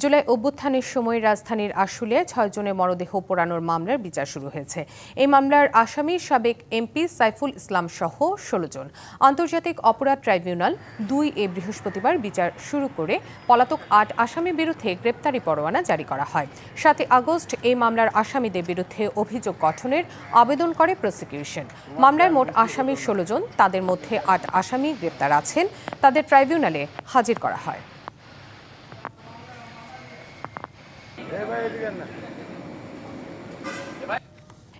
জুলাই অভ্যুত্থানের সময় রাজধানীর আশুলিয়ায় ছয় জনের মরদেহ পোড়ানোর মামলার বিচার শুরু হয়েছে। এই মামলার আসামি সাবেক এমপি সাইফুল ইসলাম সহ ষোলো জন। আন্তর্জাতিক অপরাধ ট্রাইব্যুনাল দুই এ বৃহস্পতিবার বিচার শুরু করে পলাতক আট আসামির বিরুদ্ধে গ্রেপ্তারি পরোয়ানা জারি করা হয়। সাতই আগস্ট এই মামলার আসামিদের বিরুদ্ধে অভিযোগ গঠনের আবেদন করে প্রসিকিউশন। মামলায় মোট আসামি ষোলো জন, তাদের মধ্যে আট আসামি গ্রেপ্তার আছেন। তাদের ট্রাইব্যুনালে হাজির করা হয়।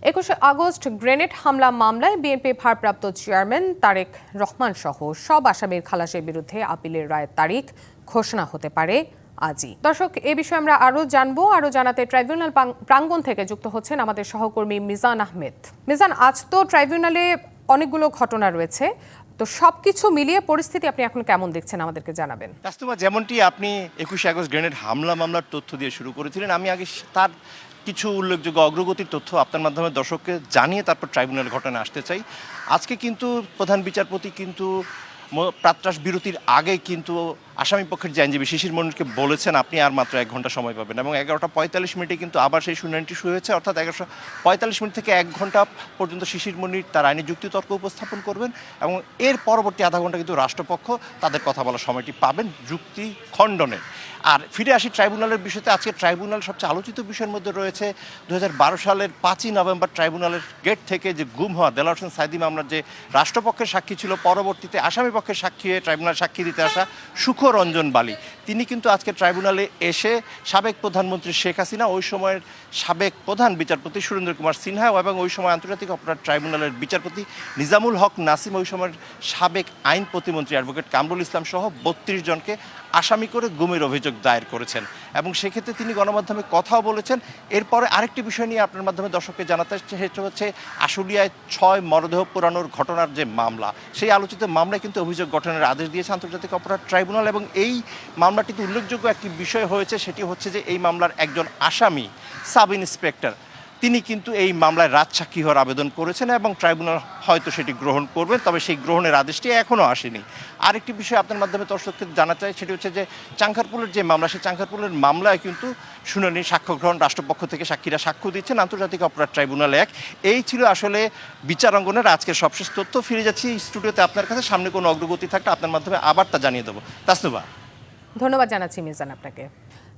একুশে আগস্ট গ্রেনেড হামলা মামলায় বিএনপি ভারপ্রাপ্ত চেয়ারম্যান তারেক রহমান সহ সব আসামির খালাসের বিরুদ্ধে আপিলের রায়ের তারিখ ঘোষণা হতে পারে আজই। দর্শক, এ বিষয়ে আমরা আরও জানব। আরও জানাতে ট্রাইব্যুনাল প্রাং- প্রাঙ্গণ থেকে যুক্ত হচ্ছেন আমাদের সহকর্মী মিজান আহমেদ। মিজান, আজ তো ট্রাইব্যুনালে অনেকগুলো ঘটনা রয়েছে। তো সব কিছু মিলিয়ে পরিস্থিতি আপনি এখন কেমন দেখছেন আমাদেরকে জানাবেন। তাস্তুমা যেমনটি আপনি একুশে আগস্ট গ্রেনেড হামলা মামলার তথ্য দিয়ে শুরু করেছিলেন, আমি আগে তার কিছু উল্লেখযোগ্য অগ্রগতির তথ্য আপনার মাধ্যমে দর্শককে জানিয়ে তারপর ট্রাইব্যুনাল ঘটনা আসতে চাই। আজকে কিন্তু প্রধান বিচারপতি কিন্তু প্রাত্রাস বিরতির আগে কিন্তু আসামি পক্ষের যে আইনজীবী শিশির মনিরকে বলেছেন, আপনি আর মাত্র এক ঘণ্টা সময় পাবেন এবং এগারোটা পঁয়তাল্লিশ মিনিটে কিন্তু আবার সেই শুনানিটি শুরু হয়েছে। অর্থাৎ এগারোশো পঁয়তাল্লিশ মিনিট থেকে এক ঘণ্টা পর্যন্ত শিশির মনির তার আইনি যুক্তিতর্ক উপস্থাপন করবেন এবং এর পরবর্তী আধা ঘণ্টা কিন্তু রাষ্ট্রপক্ষ তাদের কথা বলার সময়টি পাবেন যুক্তি খণ্ডনে। আর ফিরে আসি ট্রাইব্যুনালের বিষয়তে। আজকে ট্রাইব্যুনাল সবচেয়ে আলোচিত বিষয়ের মধ্যে রয়েছে দু হাজার বারো সালের পাঁচই নভেম্বর ট্রাইব্যুনালের গেট থেকে যে গুম হওয়া দেলার হোসেন সাইদি মামলার যে রাষ্ট্রপক্ষের সাক্ষী ছিল, পরবর্তীতে আসামি পক্ষের সাক্ষী হয়ে ট্রাইব্যুনাল সাক্ষী দিতে আসা সুখরঞ্জন বালি। তিনি কিন্তু আজকে ট্রাইব্যুনালে এসে সাবেক প্রধানমন্ত্রী শেখ হাসিনা, ওই সময়ের সাবেক প্রধান বিচারপতি সুরেন্দ্র কুমার সিনহা এবং ওই সময় আন্তর্জাতিক অপরাধ ট্রাইব্যুনালের বিচারপতি নিজামুল হক নাসিম, ওই সময়ের সাবেক আইন প্রতিমন্ত্রী অ্যাডভোকেট কামরুল ইসলাম সহ বত্রিশ জনকে আসামি করে গুমের অভিযোগ দায়ের করেছেন। এবং সেক্ষেত্রে তিনি গণমাধ্যমে কথাও বলেছেন। এরপরে আরেকটি বিষয় নিয়ে আপনার মাধ্যমে দর্শককে জানাতে সেটা হচ্ছে আশুলিয়ায় ছয় মরদেহ পুরানোর ঘটনার যে মামলা, সেই আলোচিত মামলায় কিন্তু অভিযোগ গঠনের আদেশ দিয়েছে আন্তর্জাতিক অপরাধ ট্রাইব্যুনাল এবং এই মামলাটিতে উল্লেখযোগ্য একটি বিষয় হয়েছে, সেটি হচ্ছে যে এই মামলার একজন আসামি সাব ইন্সপেক্টর তিনি কিন্তু এই মামলায় রাজসাক্ষী হওয়ার আবেদন করেছেন এবং ট্রাইব্যুনাল হয়তো সেটি গ্রহণ করবেন, তবে সেই গ্রহণের আদেশটি এখনও আসেনি। আরেকটি বিষয় আপনার মাধ্যমে দর্শককে জানাতে চাই, সেটি হচ্ছে যে চাঙ্কারপুলের যে মামলা, সেই চাঙ্কারপুলের মামলায় কিন্তু শুনানি, সাক্ষ্য গ্রহণ, রাষ্ট্রপক্ষ থেকে সাক্ষীরা সাক্ষ্য দিচ্ছেন, আন্তর্জাতিক অপরাধ ট্রাইব্যুনাল এক। এই ছিল আসলে বিচার বিচারাঙ্গনের আজকের সবশেষ তথ্য। ফিরে যাচ্ছি স্টুডিওতে আপনার কাছে। সামনে কোনো অগ্রগতি থাকলে আপনার মাধ্যমে আবার তা জানিয়ে দেবো। তাসনুবা ধন্যবাদ জানাচ্ছি মিজান আপনাকে।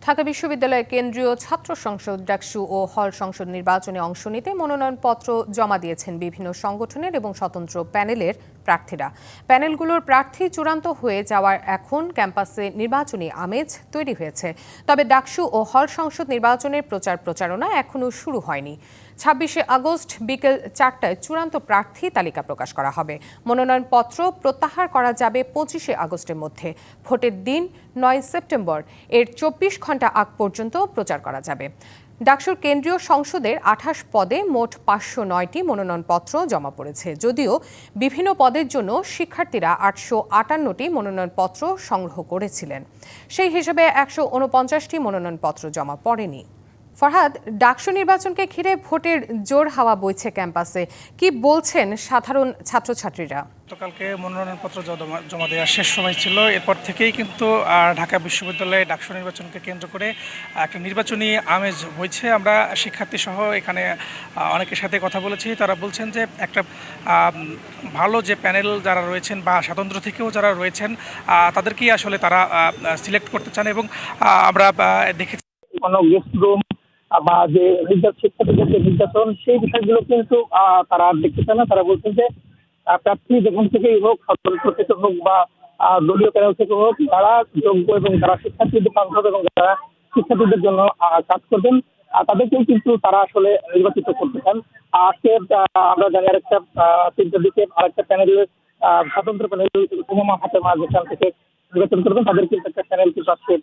ঢাকা বিশ্ববিদ্যালয়ের কেন্দ্রীয় ছাত্র সংসদ, ডাকসু ও হল সংসদ নির্বাচনে অংশ নিতে মনোনয়নপত্র জমা দিয়েছেন বিভিন্ন সংগঠনের এবং স্বতন্ত্র প্যানেলের প্রার্থীরা। প্যানেলগুলোর প্রার্থী চূড়ান্ত হয়ে যাওয়ার এখন ক্যাম্পাসে নির্বাচনী আমেজ তৈরি হয়েছে। তবে ডাকসু ও হল সংসদ নির্বাচনের প্রচার প্রচারণা এখনও শুরু হয়নি। ছাব্বিশে আগস্ট বিকেল চারটায় চূড়ান্ত প্রার্থী তালিকা প্রকাশ করা হবে। মনোনয়নপত্র প্রত্যাহার করা যাবে পঁচিশে আগস্টের মধ্যে। ভোটের দিন নয় সেপ্টেম্বর। এর চব্বিশ ঘণ্টা আগ পর্যন্ত প্রচার করা যাবে। ডাকসুর কেন্দ্রীয় সংসদের আঠাশ পদে মোট পাঁচশো নয়টি মনোনয়নপত্র জমা পড়েছে। যদিও বিভিন্ন পদের জন্য শিক্ষার্থীরা আটশো আটান্নটি মনোনয়নপত্র সংগ্রহ করেছিলেন। সেই হিসেবে একশো উনপঞ্চাশটি মনোনয়নপত্র জমা পড়েনি। ফরহাদ ডাকসু নির্বাচনকে ঘিরে ভোটের জোর হাওয়া বইছে ক্যাম্পাসে। কি বলছেন সাধারণ ছাত্রছাত্রীরা? গতকালকে মনোনয়নপত্র জমা- জমা দেওয়ার শেষ সময় ছিল। এরপর থেকেই কিন্তু ঢাকা বিশ্ববিদ্যালয়ে ডাকসু নির্বাচনকে কেন্দ্র করে একটা নির্বাচনী আমেজ হয়েছে। আমরা শিক্ষার্থী সহ এখানে অনেকের সাথে কথা বলেছি। তারা বলছেন যে একটা ভালো যে প্যানেল যারা রয়েছেন বা স্বাতন্ত্র থেকেও যারা রয়েছেন তাদেরকেই আসলে তারা সিলেক্ট করতে চান এবং আমরা দেখেছি। কোনো গেস্ট রুম বা যে শিক্ষার্থীদের নির্যাতন সেই বিষয়গুলো কিন্তু তারা আর দেখতেছে না। তারা বলছেন যে প্রার্থী যেখান থেকেই হোক স্বতন্ত্র থেকে হোক বা দলীয় প্যানেল থেকে হোক যারা যোগ্য এবং যারা শিক্ষার্থীদের সাংসদ এবং যারা শিক্ষার্থীদের জন্য কাজ করবেন আহ, তাদেরকেই কিন্তু তারা আসলে নির্বাচিত করতে চান। আজকে আমরা জানি আরেকটা তিনটার দিকে আরেকটা প্যানেলের আহ, স্বতন্ত্র প্যানেল উপমা ফাতেমা যেখান থেকে নির্বাচন করবেন। তাদের কিন্তু একটা প্যানেল কিন্তু আজকে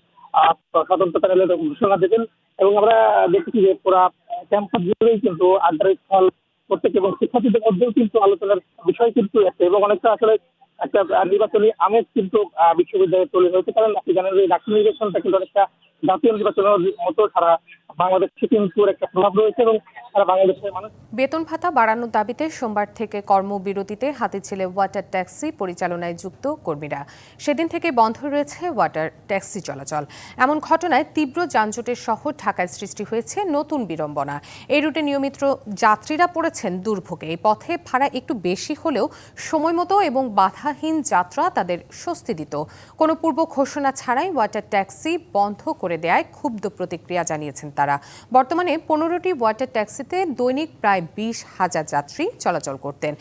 স্বতন্ত্র প্যানেলের ঘোষণা দেবেন এবং আমরা দেখেছি যে পুরা ক্যাম্পাস জুড়েই কিন্তু আড্ডার স্থল প্রত্যেক এবং শিক্ষার্থীদের মধ্যেও কিন্তু আলোচনার বিষয় কিন্তু আছে এবং অনেকটা আসলে একটা নির্বাচনী আমেজ কিন্তু বিশ্ববিদ্যালয়ে তৈরি হয়েছে কারণ আপনি জানেন যে ডাক্তার নির্বাচনটা কিন্তু অনেকটা জাতীয় নির্বাচনের মতো সারা বেতন ভাতা বাড়ানোর দাবিতে সোমবার থেকে কর্মবিরতিতে হাতিছেলে ওয়াটার ট্যাক্সি পরিচালনায় যুক্ত কর্মীরা। সেদিন থেকে বন্ধ রয়েছে ওয়াটার ট্যাক্সি চলাচল। এমন ঘটনায় তীব্র যানজটের শহর ঢাকায় সৃষ্টি হয়েছে নতুন বিড়ম্বনা। এই রুটে নিয়মিত যাত্রীরা পড়েছেন দুর্ভোগে। এই পথে ভাড়া একটু বেশি হলেও সময় মতো এবং বাধাহীন যাত্রা তাদের স্বস্তি দিত। কোনো পূর্ব ঘোষণা ছাড়াই ওয়াটার ট্যাক্সি বন্ধ করে দেয় ক্ষুব্ধ প্রতিক্রিয়া জানিয়েছেন তারা। বর্তমানে পনেরোটি ওয়াটার ট্যাক্সিতে দৈনিক প্রায় বিশ হাজার যাত্রী চলাচল করতেন।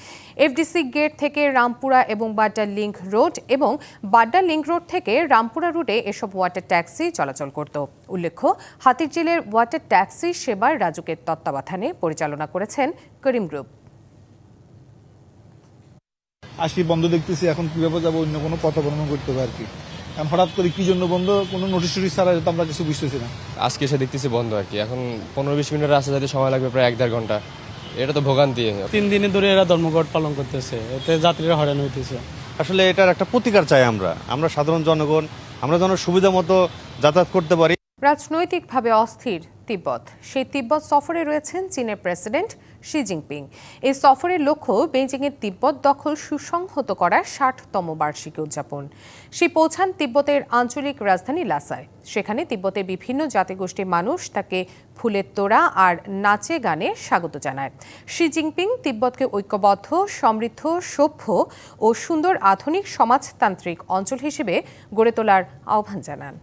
এফডিসি গেট থেকে রামপুরা এবং বাড্ডা লিংক রোড এবং বাড্ডা লিংক রোড থেকে রামপুরা রুটে এসব ওয়াটার ট্যাক্সি চলাচল করত। উল্লেখ্য, হাতিরঝিলের ওয়াটার ট্যাক্সি সেবার রাজুকের তত্ত্বাবধানে পরিচালনা করেছেন করিম গ্রুপ। আসি বন্ধ দেখতেছি, এখন কীভাবে যাব? অন্য কোনো পথ অবলম্বন করতে হবে আর কি। এখন হঠাৎ করে কি জন্য বন্ধ? কোনো নোটিশ টোটিস ছাড়া তো আমরা কিছু বুঝতেছি না। আজকে এসে দেখতেছি বন্ধ আর কি। এখন পনেরো বিশ মিনিটের রাস্তা যেতে সময় লাগবে প্রায় এক দেড় ঘণ্টা। এটা তো ভোগান্তি। তিন দিনে ধরে এরা ধর্মঘট পালন করতেছে। এতে যাত্রীরা হয়রান হইতেছে। আসলে এটার একটা প্রতিকার চাই আমরা। আমরা সাধারণ জনগণ আমরা যেন সুবিধা মতো যাতায়াত করতে পারি। রাজনৈতিকভাবে অস্থির তিব্বত। সেই তিব্বত সফরে রয়েছেন চীনের প্রেসিডেন্ট শি জিনপিং এই সফরের লক্ষ্য বেইজিংয়ের তিব্বত দখল সুসংহত করার ষাটতম বার্ষিকী উদযাপন। সে পৌঁছান তিব্বতের আঞ্চলিক রাজধানী লাসায়। সেখানে তিব্বতের বিভিন্ন জাতিগোষ্ঠীর মানুষ তাকে ফুলের তোড়া আর নাচে গানে স্বাগত জানায়। শি জিনপিং তিব্বতকে ঐক্যবদ্ধ, সমৃদ্ধ, সভ্য ও সুন্দর আধুনিক সমাজতান্ত্রিক অঞ্চল হিসেবে গড়ে তোলার আহ্বান জানান।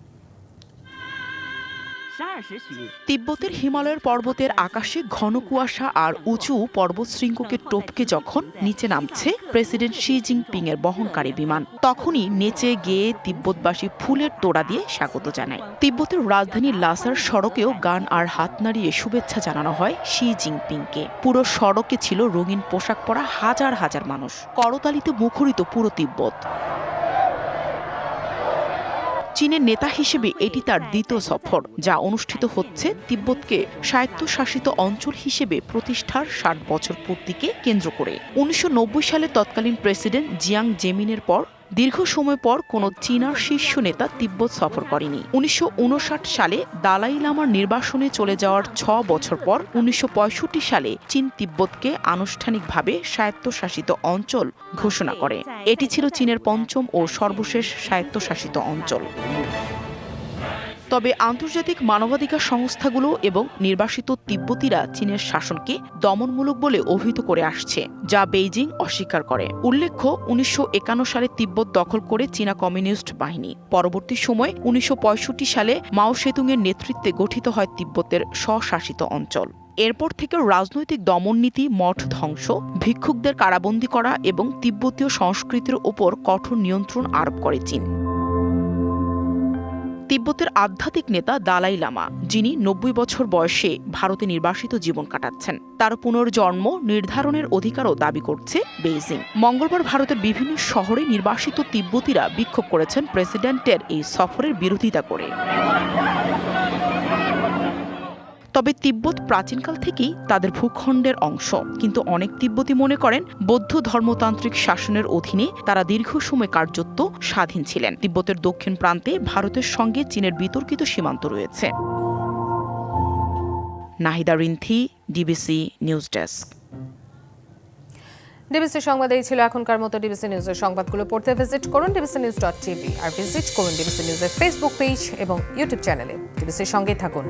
তিব্বতের হিমালয়ের পর্বতের আকাশে ঘন কুয়াশা আর উঁচু পর্বত শৃঙ্গকে টপকে যখন নিচে নামছে প্রেসিডেন্ট শি জিনপিং এর বহনকারী বিমান, তখনই নেচে গেয়ে তিব্বতবাসী ফুলের তোড়া দিয়ে স্বাগত জানায়। তিব্বতের রাজধানী লাসার সড়কেও গান আর হাত নাড়িয়ে শুভেচ্ছা জানানো হয় শি জিনপিংকে। পুরো সড়কে ছিল রঙিন পোশাক পরা হাজার হাজার মানুষ। করতালিতে মুখরিত পুরো তিব্বত। চীনের নেতা হিসেবে এটি তার দ্বিতীয় সফর, যা অনুষ্ঠিত হচ্ছে তিব্বতকে স্বায়ত্তশাসিত অঞ্চল হিসেবে প্রতিষ্ঠার ষাট বছর পূর্তিকে কেন্দ্র করে। উনিশশো নব্বই সালে তৎকালীন প্রেসিডেন্ট জিয়াং জেমিনের পর দীর্ঘ সময় পর কোনো চীনার শীর্ষ নেতা তিব্বত সফর করেনি। উনিশশো উনষাট সালে দালাই লামার নির্বাসনে চলে যাওয়ার ছ বছর পর উনিশশো পঁয়ষট্টি সালে চীন তিব্বতকে আনুষ্ঠানিকভাবে স্বায়ত্তশাসিত অঞ্চল ঘোষণা করে। এটি ছিল চীনের পঞ্চম ও সর্বশেষ স্বায়ত্তশাসিত অঞ্চল। তবে আন্তর্জাতিক মানবাধিকার সংস্থাগুলো এবং নির্বাসিত তিব্বতীরা চীনের শাসনকে দমনমূলক বলে অভিহিত করে আসছে, যা বেইজিং অস্বীকার করে। উল্লেখ্য, উনিশশো একান্ন সালে তিব্বত দখল করে চীনা কমিউনিস্ট বাহিনী। পরবর্তী সময় উনিশশো সালে মাও সেতুংয়ের নেতৃত্বে গঠিত হয় তিব্বতের স্বশাসিত অঞ্চল। এরপর থেকে রাজনৈতিক দমননীতি মঠ ধ্বংস, ভিক্ষুকদের কারাবন্দী করা এবং তিব্বতীয় সংস্কৃতির ওপর কঠোর নিয়ন্ত্রণ আরোপ করে চীন। তিব্বতের আধ্যাত্মিক নেতা দালাই লামা, যিনি নব্বই বছর বয়সে ভারতে নির্বাসিত জীবন কাটাচ্ছেন। তার পুনর্জন্ম নির্ধারণের অধিকারও দাবি করছে বেইজিং। মঙ্গলবার ভারতের বিভিন্ন শহরে নির্বাসিত তিব্বতীরা বিক্ষোভ করেছেন প্রেসিডেন্টের এই সফরের বিরোধিতা করে। তবে তিব্বত প্রাচীনকাল থেকেই তাদের ভূখণ্ডের অংশ। কিন্তু অনেক তিব্বতী মনে করেন, বৌদ্ধ ধর্মতান্ত্রিক শাসনের অধীনে তারা দীর্ঘ সময় কার্যত স্বাধীন ছিলেন। তিব্বতের দক্ষিণ প্রান্তে ভারতের সঙ্গে চীনের বিতর্কিত সীমান্ত রয়েছে। Nahida Rinthi DBC news desk DBC সংবাদ এই ছিল এখনকার মতো ডিবিসি নিউজের সংবাদগুলো। পড়তে ভিজিট করুন ডিবিসি নিউজ ডট টিভি আর ভিজিট করুন ডিবিসি নিউজের ফেসবুক পেজ এবং ইউটিউব চ্যানেলে ডিবিসির সঙ্গেই থাকুন।